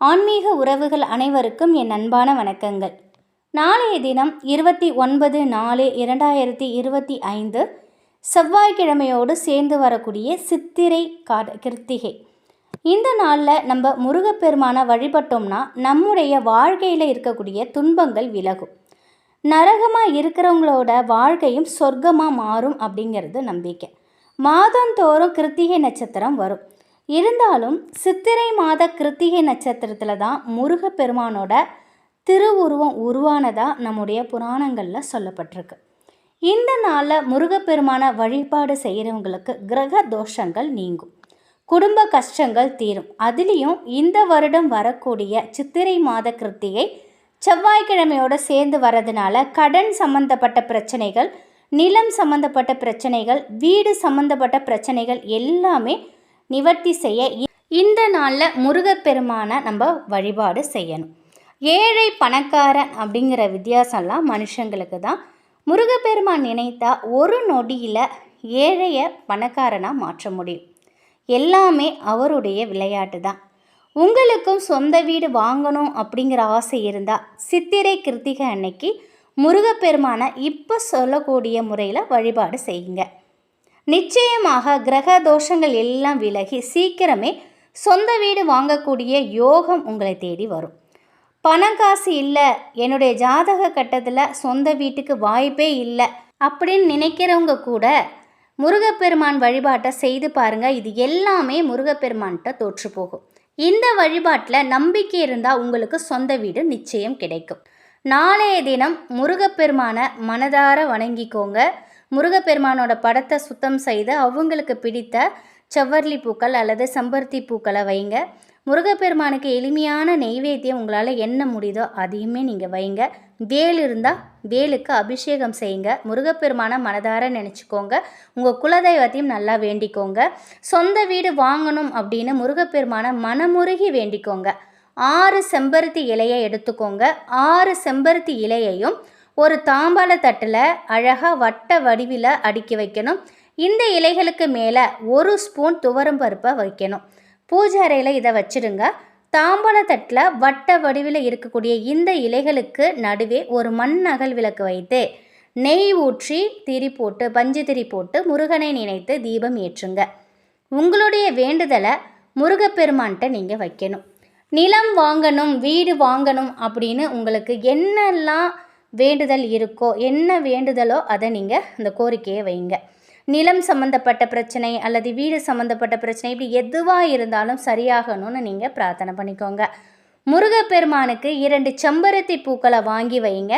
ஆன்மீக உறவுகள் அனைவருக்கும் என் அன்பான வணக்கங்கள். நாளைய தினம் இருபத்தி ஒன்பது நாலு இரண்டாயிரத்தி இருபத்தி ஐந்து செவ்வாய்க்கிழமையோடு சேர்ந்து வரக்கூடிய சித்திரை காத கிருத்திகை. இந்த நாளில் நம்ம முருகப்பெருமானை வழிபட்டோம்னா நம்முடைய வாழ்க்கையில் இருக்கக்கூடிய துன்பங்கள் விலகும். நரகமாக இருக்கிறவங்களோட வாழ்க்கையும் சொர்க்கமாக மாறும் அப்படிங்கிறது நம்பிக்கை. மாதந்தோறும் கிருத்திகை நட்சத்திரம் வரும். இருந்தாலும் சித்திரை மாத கிருத்திகை நட்சத்திரத்தில் தான் முருகப்பெருமானோட திருவுருவம் உருவானதாக நம்முடைய புராணங்களில் சொல்லப்பட்டிருக்கு. இந்த நாளில் முருகப்பெருமான வழிபாடு செய்கிறவங்களுக்கு கிரக தோஷங்கள் நீங்கும். குடும்ப கஷ்டங்கள் தீரும். அதுலேயும் இந்த வருடம் வரக்கூடிய சித்திரை மாத கிருத்திகை செவ்வாய்க்கிழமையோடு சேர்ந்து வரதுனால கடன் சம்பந்தப்பட்ட பிரச்சனைகள் நிலம் சம்பந்தப்பட்ட பிரச்சனைகள் வீடு சம்பந்தப்பட்ட பிரச்சனைகள் எல்லாமே நிவர்த்தி செய்ய இ- இந்த நாளில் முருகப்பெருமானை நம்ம வழிபாடு செய்யணும். ஏழை பணக்காரன் அப்படிங்கிற வித்தியாசம்லாம் மனுஷங்களுக்கு தான் முருகப்பெருமான் நினைத்தா ஒரு நொடியில் ஏழையை பணக்காரனாக மாற்ற முடியும். எல்லாமே அவருடைய விளையாட்டு தான். உங்களுக்கும் சொந்த வீடு வாங்கணும் அப்படிங்கிற ஆசை இருந்தால் சித்திரை கிருத்திகை அன்னைக்கு முருகப்பெருமானை இப்போ சொல்லக்கூடிய முறையில் வழிபாடு செய்யுங்க. நிச்சயமாக கிரக தோஷங்கள் எல்லாம் விலகி சீக்கிரமே சொந்த வீடு வாங்கக்கூடிய யோகம் உங்களை தேடி வரும். பணம் காசு இல்லை என்னுடைய ஜாதக கட்டத்தில் சொந்த வீட்டுக்கு வாய்ப்பே இல்லை அப்படின்னு நினைக்கிறவங்க கூட முருகப்பெருமான் வழிபாட்டை செய்து பாருங்கள் இது எல்லாமே முருகப்பெருமான்கிட்ட தோற்று போகும். இந்த வழிபாட்டில் நம்பிக்கை இருந்தால் உங்களுக்கு சொந்த வீடு நிச்சயம் கிடைக்கும். நாளைய தினம் முருகப்பெருமானை மனதார வணங்கிக்கோங்க. முருகப்பெருமானோட படத்தை சுத்தம் செய்து அவங்களுக்கு பிடித்த செவ்வர்லி பூக்கள் அல்லது செம்பருத்தி பூக்களை வைங்க. முருகப்பெருமானுக்கு எளிமையான நெய்வேத்தியம் உங்களால் என்ன முடியுதோ அதையுமே நீங்கள் வைங்க. வேல் இருந்தால் வேலுக்கு அபிஷேகம் செய்யுங்க. முருகப்பெருமானை மனதார நினச்சிக்கோங்க. உங்கள் குலதெய்வத்தையும் நல்லா வேண்டிக்கோங்க. சொந்த வீடு வாங்கணும் அப்படின்னு முருகப்பெருமானை மனமுருகி வேண்டிக்கோங்க. ஆறு செம்பருத்தி இலையை எடுத்துக்கோங்க. ஆறு செம்பருத்தி இலையையும் ஒரு தாம்பால தட்டில் அழகாக வட்ட வடிவில் அடுக்கி வைக்கணும். இந்த இலைகளுக்கு மேலே ஒரு ஸ்பூன் துவரம் பருப்பை வைக்கணும். பூஜை அறையில் இதை வச்சிடுங்க. தாம்பால தட்டில் வட்ட வடிவில் இருக்கக்கூடிய இந்த இலைகளுக்கு நடுவே ஒரு மண் அகல் விளக்கு வைத்து நெய் ஊற்றி திரி போட்டு பஞ்சு திரி போட்டு முருகனை நினைத்து தீபம் ஏற்றுங்க. உங்களுடைய வேண்டுதலை முருகப்பெருமான்கிட்ட நீங்கள் வைக்கணும். நிலம் வாங்கணும் வீடு வாங்கணும் அப்படின்னு உங்களுக்கு என்னெல்லாம் வேண்டுதல் இருக்கோ என்ன வேண்டுதலோ அதை நீங்கள் அந்த கோரிக்கையை வைங்க. நிலம் சம்மந்தப்பட்ட பிரச்சனை அல்லது வீடு சம்மந்தப்பட்ட பிரச்சனை இப்படி எதுவாக இருந்தாலும் சரியாகணும்னு நீங்கள் பிரார்த்தனை பண்ணிக்கோங்க. முருகப்பெருமானுக்கு இரண்டு செம்பருத்தி பூக்களை வாங்கி வைங்க.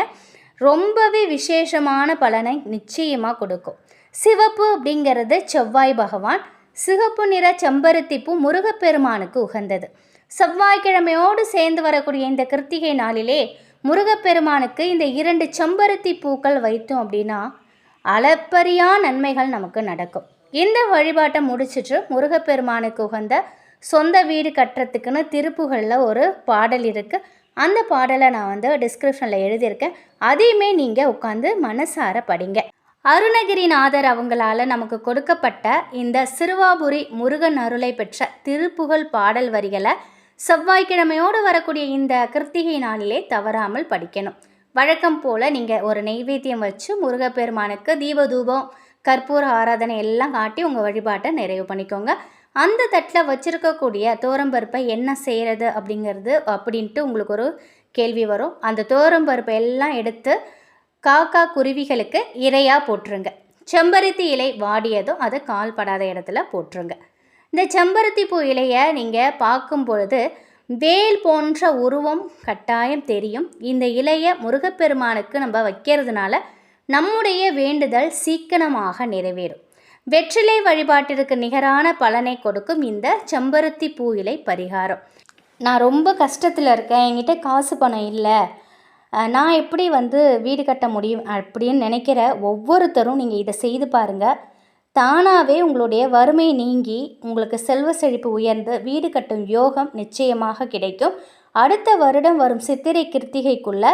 ரொம்பவே விசேஷமான பலனை நிச்சயமாக கொடுக்கும். சிவப்பு அப்படிங்கிறது செவ்வாய் பகவான். சிவப்பு நிற செம்பருத்தி பூ முருகப்பெருமானுக்கு உகந்தது. செவ்வாய்க்கிழமையோடு சேர்ந்து வரக்கூடிய இந்த கிருத்திகை நாளிலே முருகப்பெருமானுக்கு இந்த இரண்டு செம்பருத்தி பூக்கள் வைத்தோம் அப்படின்னா அளப்பரியா நன்மைகள் நமக்கு நடக்கும். இந்த வழிபாட்டை முடிச்சிட்டு முருகப்பெருமானுக்கு உகந்த சொந்த வீடு கட்டுறதுக்குன்னு திருப்புகளில் ஒரு பாடல் இருக்குது அந்த பாடலை நான் வந்து டிஸ்கிரிப்ஷனில் எழுதியிருக்கேன். அதையுமே நீங்கள் உட்காந்து மனசார படிங்க. அருணகிரிநாதர் அவங்களால நமக்கு கொடுக்கப்பட்ட இந்த சிறுவாபுரி முருகன் அருளை பெற்ற திருப்புகழ் பாடல் வரிகளை செவ்வாய்க்கிழமையோடு வரக்கூடிய இந்த கிருத்திகை நாளிலே தவறாமல் படிக்கணும். வழக்கம் போல் நீங்கள் ஒரு நெய்வேத்தியம் வச்சு முருகப்பெருமானுக்கு தீபதூபம் கற்பூர ஆராதனை எல்லாம் காட்டி உங்கள் வழிபாட்டை நிறைவு பண்ணிக்கோங்க. அந்த தட்டில் வச்சுருக்கக்கூடிய தோரம்பருப்பை என்ன செய்கிறது அப்படிங்கிறது அப்படின்ட்டு உங்களுக்கு ஒரு கேள்வி வரும். அந்த தோரம்பருப்பை எல்லாம் எடுத்து காக்கா குருவிகளுக்கு இரையாக போட்டுருங்க. செம்பருத்தி இலை வாடியதும் அது கால் படாத இடத்துல போட்டுருங்க. இந்த செம்பருத்தி பூ இலையை நீங்கள் பார்க்கும் பொழுது வேல் போன்ற உருவம் கட்டாயம் தெரியும். இந்த இலையை முருகப்பெருமானுக்கு நம்ம வைக்கிறதுனால நம்முடைய வேண்டுதல் சீக்கிரமாக நிறைவேறும். வெற்றிலை வழிபாட்டிற்கு நிகரான பலனை கொடுக்கும் இந்த செம்பருத்தி பூ இலை பரிகாரம். நான் ரொம்ப கஷ்டத்தில் இருக்கேன். என்கிட்ட காசு பணம் இல்லை. நான் எப்படி வந்து வீடு கட்ட முடியும் அப்படின்னு நினைக்கிற ஒவ்வொருத்தரும் நீங்கள் இதை செய்து பாருங்கள் தானாகவே உங்களுடைய வறுமை நீங்கி உங்களுக்கு செல்வ செழிப்பு உயர்ந்து வீடு கட்டும் யோகம் நிச்சயமாக கிடைக்கும். அடுத்த வருடம் வரும் சித்திரை கிருத்திகைக்குள்ள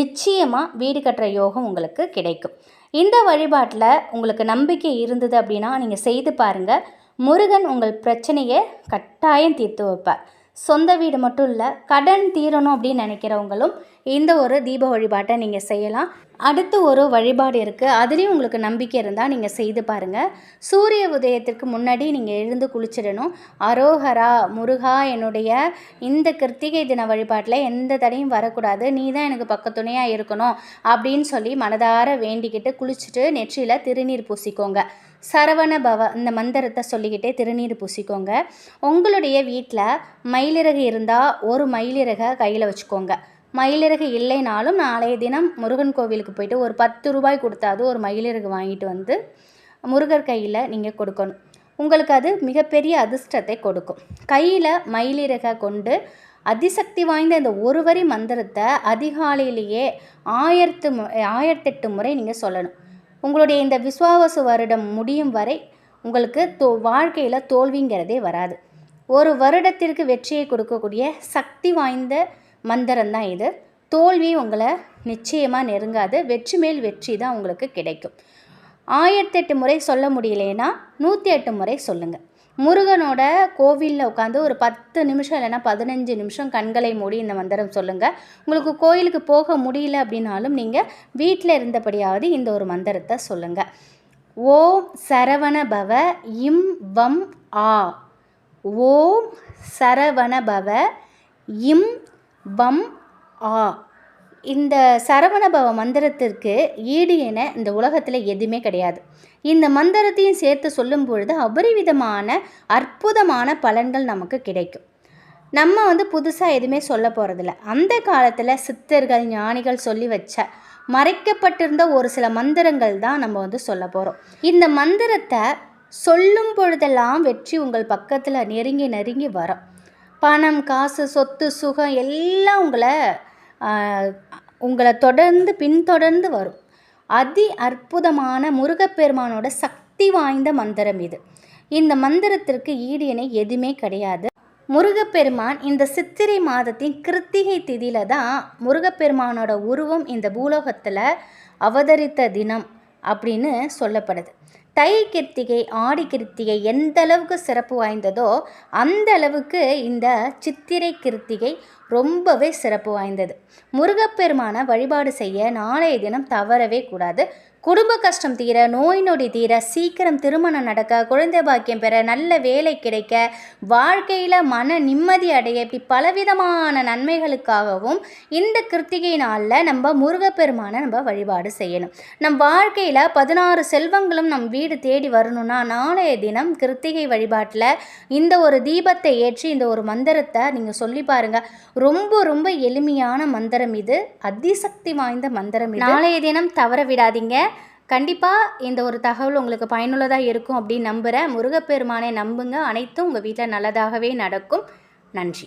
நிச்சயமாக வீடு கட்டுற யோகம் உங்களுக்கு கிடைக்கும். இந்த வழிபாட்டில் உங்களுக்கு நம்பிக்கை இருந்தது அப்படின்னா நீங்கள் செய்து பாருங்கள் முருகன் உங்கள் பிரச்சனையை கட்டாயம் தீர்த்து வைப்பார். சொந்த வீடு மட்டும் இல்லை கடன் தீரணும் அப்படின்னு நினைக்கிறவங்களும் இந்த ஒரு தீப வழிபாட்டை நீங்கள் செய்யலாம். அடுத்து ஒரு வழிபாடு இருக்குது அதுலேயும் உங்களுக்கு நம்பிக்கை இருந்தால் நீங்கள் செய்து பாருங்கள் சூரிய உதயத்திற்கு முன்னாடி நீங்கள் எழுந்து குளிச்சிடணும். அரோஹரா முருகா என்னுடைய இந்த கிருத்திகை தின வழிபாட்டில் எந்த தடையும் வரக்கூடாது. நீ தான் எனக்கு பக்கத்துணையாக இருக்கணும் அப்படின்னு சொல்லி மனதார வேண்டிக்கிட்டு குளிச்சுட்டு நெற்றியில் திருநீர் பூசிக்கோங்க. சரவண பவ இந்த மந்திரத்தை சொல்லிக்கிட்டே திருநீர் பூசிக்கோங்க. உங்களுடைய வீட்டில் மயிலிறகு இருந்தால் ஒரு மயிலிறகை கையில் வச்சுக்கோங்க. மயிலிறகு இல்லைனாலும் நாளைய தினம் முருகன் கோவிலுக்கு போயிட்டு ஒரு பத்து ரூபாய் கொடுத்தாது ஒரு மயிலிறகு வாங்கிட்டு வந்து முருகர் கையில் நீங்கள் கொடுக்கணும். உங்களுக்கு அது மிகப்பெரிய அதிர்ஷ்டத்தை கொடுக்கும். கையில் மயிலிறகை கொண்டு அதிசக்தி வாய்ந்த இந்த ஒரு வரி மந்திரத்தை அதிகாலையிலேயே ஆயிரத்து மு ஆயிரத்தெட்டு முறை நீங்கள் சொல்லணும். உங்களுடைய இந்த விஸ்வாவசு வருடம் முடியும் வரை உங்களுக்கு தோ வாழ்க்கையில் தோல்விங்கிறதே வராது. ஒரு வருடத்திற்கு வெற்றியை கொடுக்கக்கூடிய சக்தி வாய்ந்த மந்திரம் தான் இது. தோல்வி உங்களை நிச்சயமாக நெருங்காது. வெற்றி மேல் வெற்றி தான் உங்களுக்கு கிடைக்கும். ஆயிரத்தெட்டு முறை சொல்ல முடியலைன்னா நூற்றி எட்டு முறை சொல்லுங்கள் முருகனோட கோவிலில் உட்காந்து ஒரு பத்து நிமிஷம் இல்லைன்னா பதினஞ்சு நிமிஷம் கண்களை மூடி இந்த மந்திரம் சொல்லுங்கள் உங்களுக்கு கோயிலுக்கு போக முடியல அப்படின்னாலும் நீங்கள் வீட்டில் இருந்தபடியாவது இந்த ஒரு மந்திரத்தை சொல்லுங்கள் ஓம் சரவண பவ இம் வம் ஆ. ஓம் சரவண பவ இம் வம் ஆ. இந்த சரவணபவ மந்திரத்திற்கு ஈடு என இந்த உலகத்தில் எதுவுமே கிடையாது. இந்த மந்திரத்தையும் சேர்த்து சொல்லும் பொழுது அபரிவிதமான அற்புதமான பலன்கள் நமக்கு கிடைக்கும். நம்ம வந்து புதுசாக எதுவுமே சொல்ல போகிறதில்ல அந்த காலத்தில் சித்தர்கள் ஞானிகள் சொல்லி வச்ச மறைக்கப்பட்டிருந்த ஒரு சில மந்திரங்கள் தான் நம்ம வந்து சொல்ல போகிறோம் இந்த மந்திரத்தை சொல்லும் பொழுதெல்லாம் வெற்றி உங்கள் பக்கத்தில் நெருங்கி நெருங்கி வரும். பணம் காசு சொத்து சுகம் எல்லாம் உங்களை உங்களை தொடர்ந்து பின்தொடர்ந்து வரும். அதி அற்புதமான முருகப்பெருமானோட சக்தி வாய்ந்த மந்திரம் இது. இந்த மந்திரத்திற்கு ஈடு இணை எதுவுமே கிடையாது. முருகப்பெருமான் இந்த சித்திரை மாதத்தின் கிருத்திகை திதியில தான் முருகப்பெருமானோட உருவம் இந்த பூலோகத்தில் அவதரித்த தினம் அப்படின்னு சொல்லப்படுது. தை கிருத்திகை ஆடி கிருத்திகை எந்த அளவுக்கு சிறப்பு வாய்ந்ததோ அந்த அளவுக்கு இந்த சித்திரை கிருத்திகை ரொம்பவே சிறப்பு வாய்ந்தது. முருகப்பெருமான வழிபாடு செய்ய நாளைய தினம் தவறவே கூடாது. குடும்ப கஷ்டம் தீர நோய் நொடி தீர சீக்கிரம் திருமணம் நடக்க குழந்தை பாக்கியம் பெற நல்ல வேலை கிடைக்க வாழ்க்கையில் மன நிம்மதி அடைய இப்படி பலவிதமான நன்மைகளுக்காகவும் இந்த கிருத்திகை நாளில் நம்ம முருகப்பெருமானை நம்ம வழிபாடு செய்யணும். நம் வாழ்க்கையில் பதினாறு செல்வங்களும் நம் வீடு தேடி வரணும்னா நாளைய தினம் கிருத்திகை வழிபாட்டில் இந்த ஒரு தீபத்தை ஏற்றி இந்த ஒரு மந்திரத்தை நீங்கள் சொல்லி பாருங்கள் ரொம்ப ரொம்ப எளிமையான மந்திரம் இது. அதிசக்தி வாய்ந்த மந்திரம் நாளைய தினம் தவற விடாதீங்க. கண்டிப்பாக இந்த ஒரு தகவல் உங்களுக்கு பயனுள்ளதாக இருக்கும் அப்படின்னு நம்புகிறேன் முருகப்பெருமானை நம்புங்க. அனைத்தும் உங்கள் வீட்டில் நல்லதாகவே நடக்கும். நன்றி.